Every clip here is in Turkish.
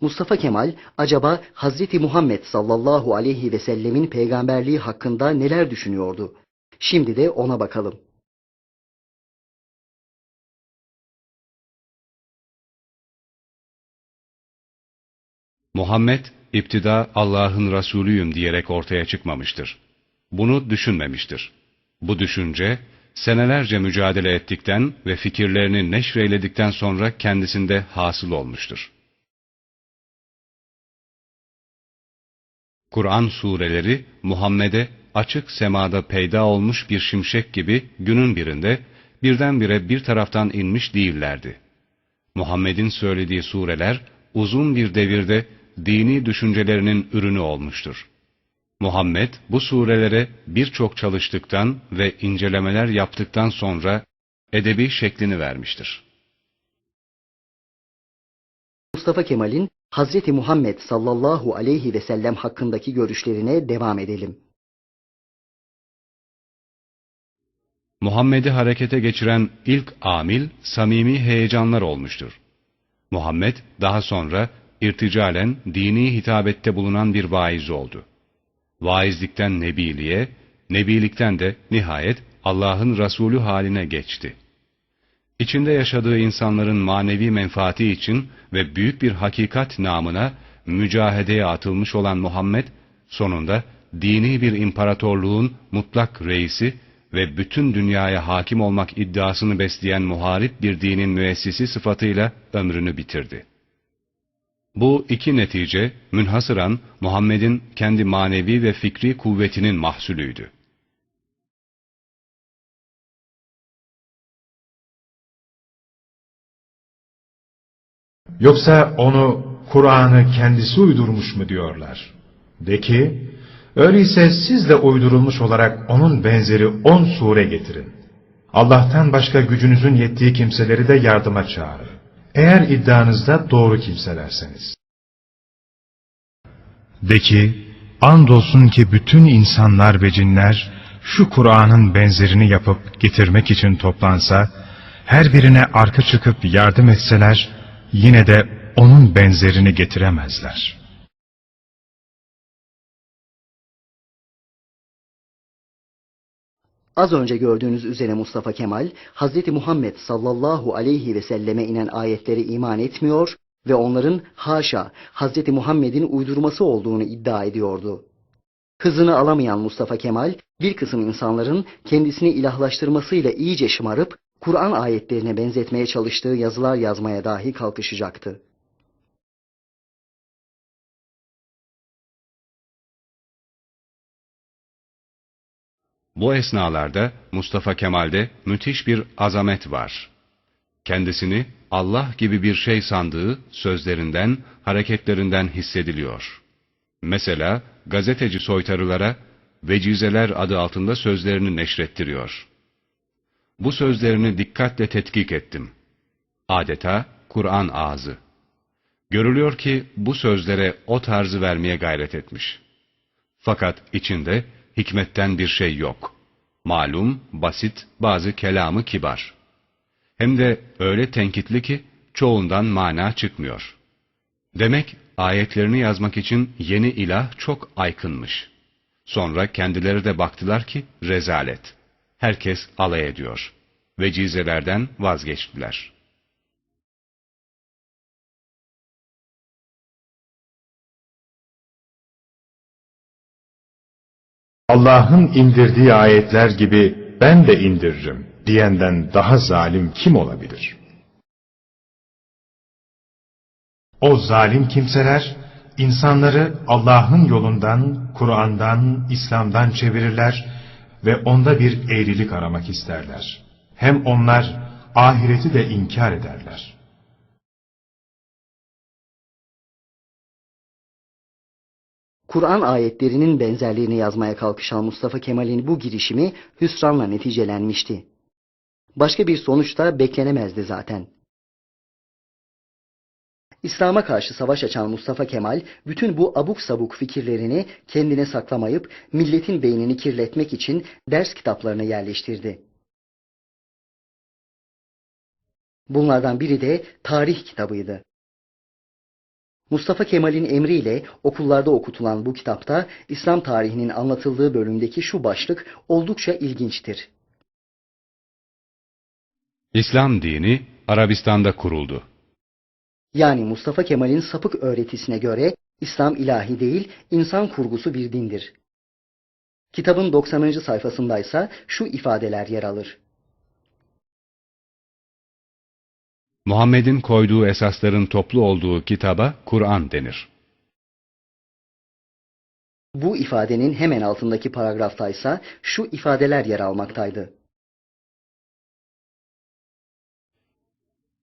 Mustafa Kemal acaba Hazreti Muhammed sallallahu aleyhi ve sellemin peygamberliği hakkında neler düşünüyordu? Şimdi de ona bakalım. Muhammed, iptida Allah'ın Resulüyüm diyerek ortaya çıkmamıştır. Bunu düşünmemiştir. Bu düşünce, senelerce mücadele ettikten ve fikirlerini neşreyledikten sonra kendisinde hasıl olmuştur. Kur'an sureleri Muhammed'e açık semada peyda olmuş bir şimşek gibi günün birinde birdenbire bir taraftan inmiş değillerdi. Muhammed'in söylediği sureler uzun bir devirde dini düşüncelerinin ürünü olmuştur. Muhammed bu surelere birçok çalıştıktan ve incelemeler yaptıktan sonra edebi şeklini vermiştir. Mustafa Kemal'in Hazreti Muhammed sallallahu aleyhi ve sellem hakkındaki görüşlerine devam edelim. Muhammed'i harekete geçiren ilk amil samimi heyecanlar olmuştur. Muhammed daha sonra irticalen dini hitabette bulunan bir vaiz oldu. Vaizlikten nebiliğe, nebilikten de nihayet Allah'ın Resulü haline geçti. İçinde yaşadığı insanların manevi menfaati için ve büyük bir hakikat namına mücahedeye atılmış olan Muhammed, sonunda dini bir imparatorluğun mutlak reisi ve bütün dünyaya hakim olmak iddiasını besleyen muharip bir dinin müessisi sıfatıyla ömrünü bitirdi. Bu iki netice münhasıran Muhammed'in kendi manevi ve fikri kuvvetinin mahsulüydü. Yoksa onu Kur'an'ı kendisi uydurmuş mu diyorlar? De ki, öyleyse siz de uydurulmuş olarak onun benzeri on sure getirin. Allah'tan başka gücünüzün yettiği kimseleri de yardıma çağırın. Eğer iddianızda doğru kimselerseniz. De ki, andolsun ki bütün insanlar ve cinler şu Kur'an'ın benzerini yapıp getirmek için toplansa, her birine arka çıkıp yardım etseler, yine de onun benzerini getiremezler. Az önce gördüğünüz üzere Mustafa Kemal, Hazreti Muhammed sallallahu aleyhi ve selleme inen ayetlere iman etmiyor ve onların haşa Hazreti Muhammed'in uydurması olduğunu iddia ediyordu. Hızını alamayan Mustafa Kemal, bir kısım insanların kendisini ilahlaştırmasıyla iyice şımarıp, Kur'an ayetlerine benzetmeye çalıştığı yazılar yazmaya dahi kalkışacaktı. Bu esnalarda Mustafa Kemal'de müthiş bir azamet var. Kendisini Allah gibi bir şey sandığı sözlerinden, hareketlerinden hissediliyor. Mesela gazeteci soytarılara Vecizeler adı altında sözlerini neşrettiriyor. Bu sözlerini dikkatle tetkik ettim. Adeta Kur'an ağzı. Görülüyor ki bu sözlere o tarzı vermeye gayret etmiş. Fakat içinde hikmetten bir şey yok. Malum, basit, bazı kelamı kibar. Hem de öyle tenkitli ki çoğundan mana çıkmıyor. Demek ayetlerini yazmak için yeni ilah çok aykınmış. Sonra kendileri de baktılar ki rezalet. Herkes alay ediyor. Vecizelerden vazgeçtiler. Allah'ın indirdiği ayetler gibi ben de indiririm diyenden daha zalim kim olabilir? O zalim kimseler, insanları Allah'ın yolundan, Kur'an'dan, İslam'dan çevirirler ve onda bir eğrilik aramak isterler. Hem onlar ahireti de inkar ederler. Kur'an ayetlerinin benzerliğini yazmaya kalkışan Mustafa Kemal'in bu girişimi hüsranla neticelenmişti. Başka bir sonuç da beklenemezdi zaten. İslam'a karşı savaş açan Mustafa Kemal, bütün bu abuk sabuk fikirlerini kendine saklamayıp milletin beynini kirletmek için ders kitaplarına yerleştirdi. Bunlardan biri de tarih kitabıydı. Mustafa Kemal'in emriyle okullarda okutulan bu kitapta İslam tarihinin anlatıldığı bölümdeki şu başlık oldukça ilginçtir. İslam dini Arabistan'da kuruldu. Yani Mustafa Kemal'in sapık öğretisine göre İslam ilahi değil, insan kurgusu bir dindir. Kitabın 90. sayfasındaysa şu ifadeler yer alır. Muhammed'in koyduğu esasların toplu olduğu kitaba Kur'an denir. Bu ifadenin hemen altındaki paragraftaysa şu ifadeler yer almaktaydı.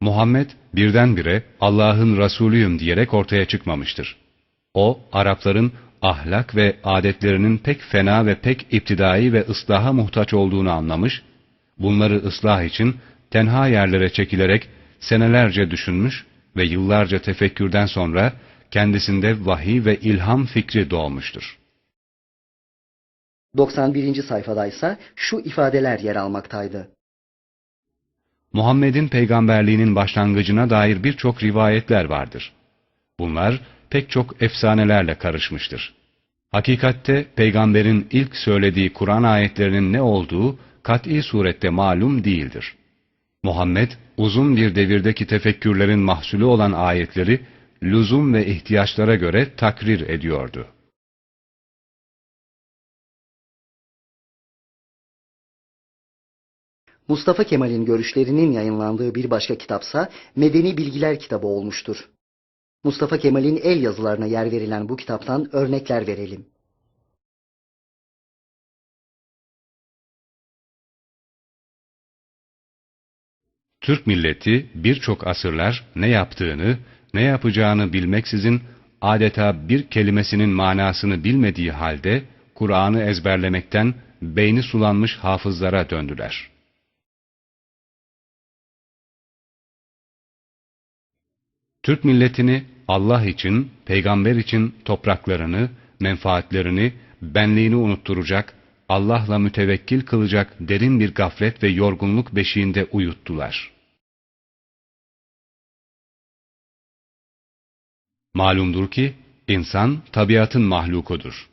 Muhammed birdenbire Allah'ın Resulüyüm diyerek ortaya çıkmamıştır. O, Arapların ahlak ve adetlerinin pek fena ve pek iptidai ve ıslaha muhtaç olduğunu anlamış, bunları ıslah için tenha yerlere çekilerek senelerce düşünmüş ve yıllarca tefekkürden sonra kendisinde vahiy ve ilham fikri doğmuştur. 91. sayfadaysa şu ifadeler yer almaktaydı. Muhammed'in peygamberliğinin başlangıcına dair birçok rivayetler vardır. Bunlar pek çok efsanelerle karışmıştır. Hakikatte peygamberin ilk söylediği Kur'an ayetlerinin ne olduğu kat'i surette malum değildir. Muhammed uzun bir devirdeki tefekkürlerin mahsulü olan ayetleri lüzum ve ihtiyaçlara göre takrir ediyordu. Mustafa Kemal'in görüşlerinin yayınlandığı bir başka kitapsa Medeni Bilgiler kitabı olmuştur. Mustafa Kemal'in el yazılarına yer verilen bu kitaptan örnekler verelim. Türk milleti birçok asırlar ne yaptığını, ne yapacağını bilmeksizin adeta bir kelimesinin manasını bilmediği halde Kur'an'ı ezberlemekten beyni sulanmış hafızlara döndüler. Türk milletini Allah için, peygamber için topraklarını, menfaatlerini, benliğini unutturacak, Allah'la mütevekkil kılacak derin bir gaflet ve yorgunluk beşiğinde uyuttular. Malumdur ki, insan tabiatın mahlukudur.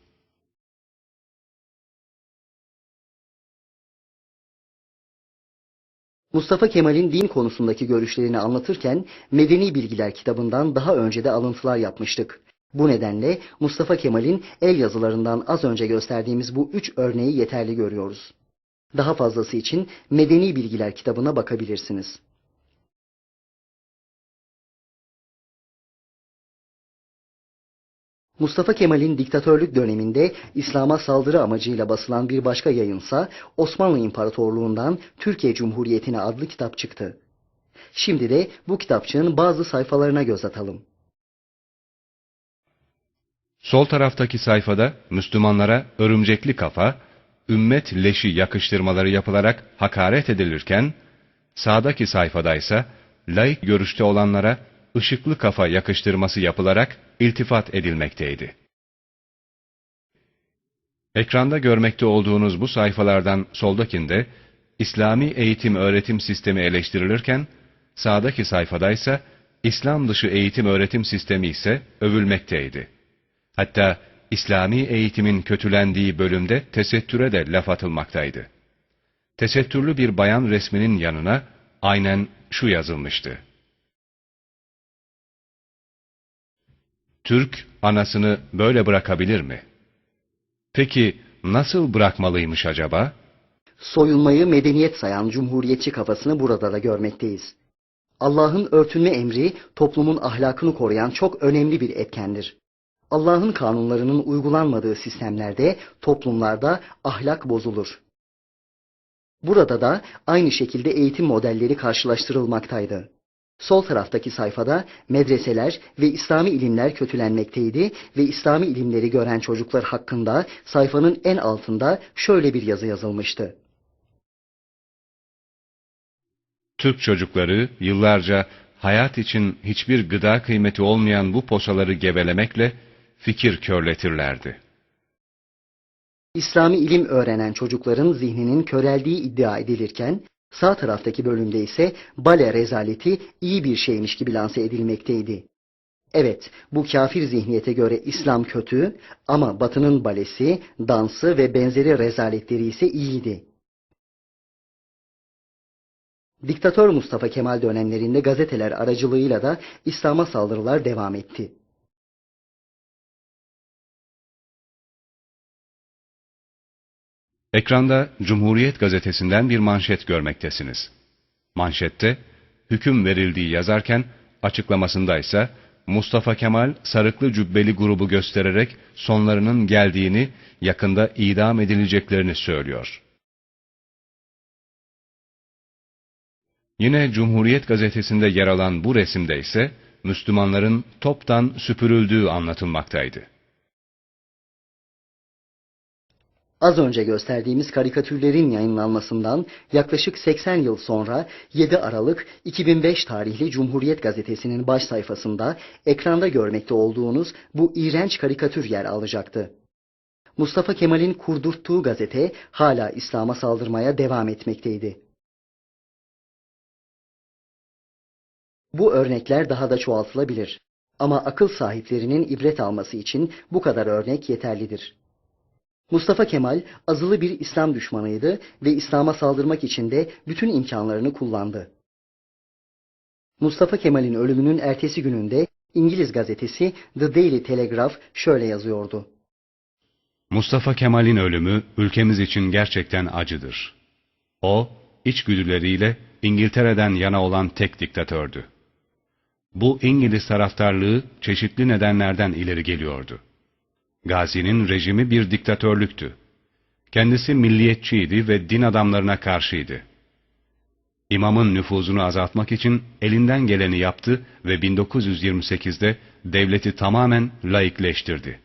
Mustafa Kemal'in din konusundaki görüşlerini anlatırken Medeni Bilgiler kitabından daha önce de alıntılar yapmıştık. Bu nedenle Mustafa Kemal'in el yazılarından az önce gösterdiğimiz bu üç örneği yeterli görüyoruz. Daha fazlası için Medeni Bilgiler kitabına bakabilirsiniz. Mustafa Kemal'in diktatörlük döneminde İslam'a saldırı amacıyla basılan bir başka yayınsa Osmanlı İmparatorluğundan Türkiye Cumhuriyeti'ne adlı kitap çıktı. Şimdi de bu kitapçığın bazı sayfalarına göz atalım. Sol taraftaki sayfada Müslümanlara örümcekli kafa, ümmet leşi yakıştırmaları yapılarak hakaret edilirken, sağdaki sayfada ise laik görüşte olanlara ışıklı kafa yakıştırması yapılarak iltifat edilmekteydi. Ekranda görmekte olduğunuz bu sayfalardan soldakinde İslami eğitim öğretim sistemi eleştirilirken, sağdaki sayfada ise İslam dışı eğitim öğretim sistemi ise övülmekteydi. Hatta İslami eğitimin kötülendiği bölümde tesettüre de laf atılmaktaydı. Tesettürlü bir bayan resminin yanına aynen şu yazılmıştı. Türk anasını böyle bırakabilir mi? Peki nasıl bırakmalıymış acaba? Soyunmayı medeniyet sayan cumhuriyetçi kafasını burada da görmekteyiz. Allah'ın örtünme emri toplumun ahlakını koruyan çok önemli bir etkendir. Allah'ın kanunlarının uygulanmadığı sistemlerde, toplumlarda ahlak bozulur. Burada da aynı şekilde eğitim modelleri karşılaştırılmaktaydı. Sol taraftaki sayfada medreseler ve İslami ilimler kötülenmekteydi ve İslami ilimleri gören çocuklar hakkında sayfanın en altında şöyle bir yazı yazılmıştı. Türk çocukları yıllarca hayat için hiçbir gıda kıymeti olmayan bu posaları gevelemekle fikir körletirlerdi. İslami ilim öğrenen çocukların zihninin köreldiği iddia edilirken, sağ taraftaki bölümde ise bale rezaleti iyi bir şeymiş gibi lanse edilmekteydi. Evet, bu kafir zihniyete göre İslam kötü ama Batı'nın balesi, dansı ve benzeri rezaletleri ise iyiydi. Diktatör Mustafa Kemal dönemlerinde gazeteler aracılığıyla da İslam'a saldırılar devam etti. Ekranda Cumhuriyet gazetesinden bir manşet görmektesiniz. Manşette hüküm verildiği yazarken açıklamasında ise Mustafa Kemal sarıklı cübbeli grubu göstererek sonlarının geldiğini, yakında idam edileceklerini söylüyor. Yine Cumhuriyet gazetesinde yer alan bu resimde ise Müslümanların toptan süpürüldüğü anlatılmaktaydı. Az önce gösterdiğimiz karikatürlerin yayınlanmasından yaklaşık 80 yıl sonra 7 Aralık 2005 tarihli Cumhuriyet Gazetesi'nin baş sayfasında ekranda görmekte olduğunuz bu iğrenç karikatür yer alacaktı. Mustafa Kemal'in kurdurttuğu gazete hala İslam'a saldırmaya devam etmekteydi. Bu örnekler daha da çoğaltılabilir. Ama akıl sahiplerinin ibret alması için bu kadar örnek yeterlidir. Mustafa Kemal azılı bir İslam düşmanıydı ve İslam'a saldırmak için de bütün imkanlarını kullandı. Mustafa Kemal'in ölümünün ertesi gününde İngiliz gazetesi The Daily Telegraph şöyle yazıyordu. Mustafa Kemal'in ölümü ülkemiz için gerçekten acıdır. O, içgüdüleriyle İngiltere'den yana olan tek diktatördü. Bu İngiliz taraftarlığı çeşitli nedenlerden ileri geliyordu. Gazi'nin rejimi bir diktatörlüktü. Kendisi milliyetçiydi ve din adamlarına karşıydı. İmamın nüfuzunu azaltmak için elinden geleni yaptı ve 1928'de devleti tamamen laikleştirdi.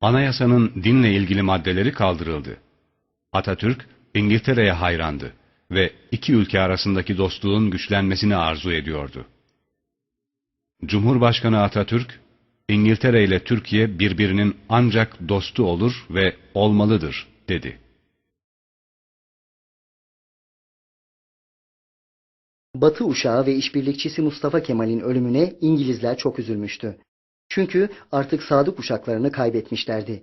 Anayasanın dinle ilgili maddeleri kaldırıldı. Atatürk, İngiltere'ye hayrandı ve iki ülke arasındaki dostluğun güçlenmesini arzu ediyordu. Cumhurbaşkanı Atatürk, İngiltere ile Türkiye birbirinin ancak dostu olur ve olmalıdır, dedi. Batı uşağı ve işbirlikçisi Mustafa Kemal'in ölümüne İngilizler çok üzülmüştü. Çünkü artık sadık uşaklarını kaybetmişlerdi.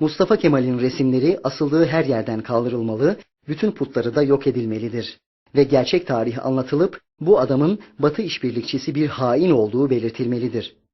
Mustafa Kemal'in resimleri asıldığı her yerden kaldırılmalı, bütün putları da yok edilmelidir. Ve gerçek tarih anlatılıp bu adamın Batı işbirlikçisi bir hain olduğu belirtilmelidir.